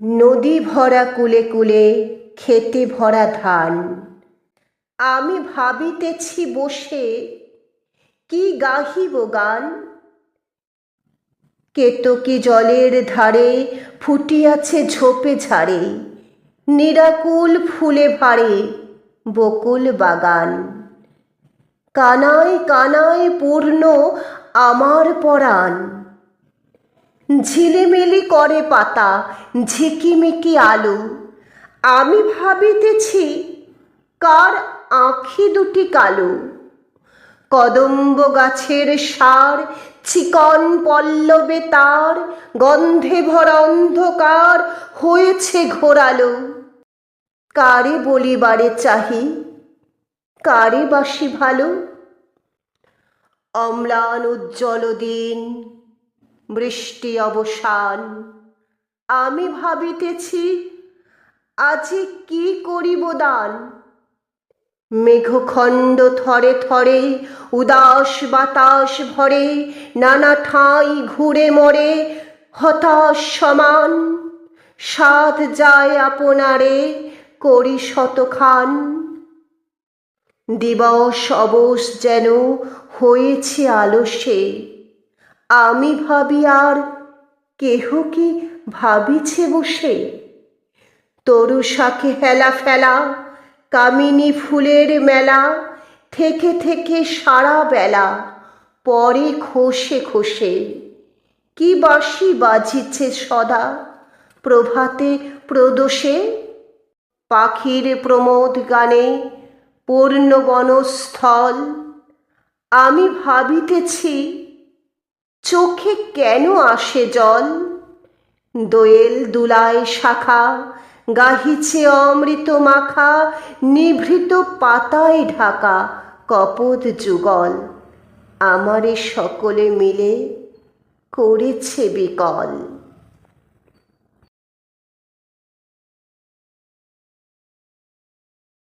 নদী ভরা কুলে কুলে, খেতে ভরা ধান। আমি ভাবিতেছি বসে, কি গাহিব গান? কেতকী জলের ধারে ফুটিয়াছে ঝোপে ঝাড়ে, নিরাকুল ফুলে ভারে বকুল বাগান। কানায় কানায় পূর্ণ আমার পরাণ। ঝিলিমিলি করে পাতা, ঝিকিমিকি আলো। আমি ভাবিতেছি, কার আঁখি দুটি কালো? কদম্ব গাছের সার, চিকন পল্লবে তার, গন্ধে ভরা অন্ধকার হয়েছে ঘোরালো। কারে বলিবারে চাহি? কারে বাসি ভালো? অম্লান উজ্জ্বল দিন বৃষ্টি অবসান। আমি ভাবিতেছি, আজি কি করিব দান? মেঘখণ্ড থরে থরে, উদাস বাতাস ভরে, নানা ঠাঁই ঘুরে মরে, হতাশ সমান। সাত যায় আপনারে, করি শতখান। দিবস অবস যেন হয়েছে আলসে। আমি ভাবি আর কেহ কি ভাবিছে বসে? তরু শাকে হেলা ফেলা, কামিনী ফুলের মেলা, থেকে থেকে সারা বেলা, পরে খসে খসে। কি বাঁশি বাজিছে সদা, প্রভাতে প্রদোষে? পাখির প্রমোদ গানে পূর্ণ বনস্থল, আমি ভাবিতেছি চোখে কেন আসে জল? দোয়েল দুলায় শাখা, গাহিছে অমৃত মাখা, নিভৃত পাতায় ঢাকা কপদ যুগল। আমারে সকলে মিলে করেছে বিকল।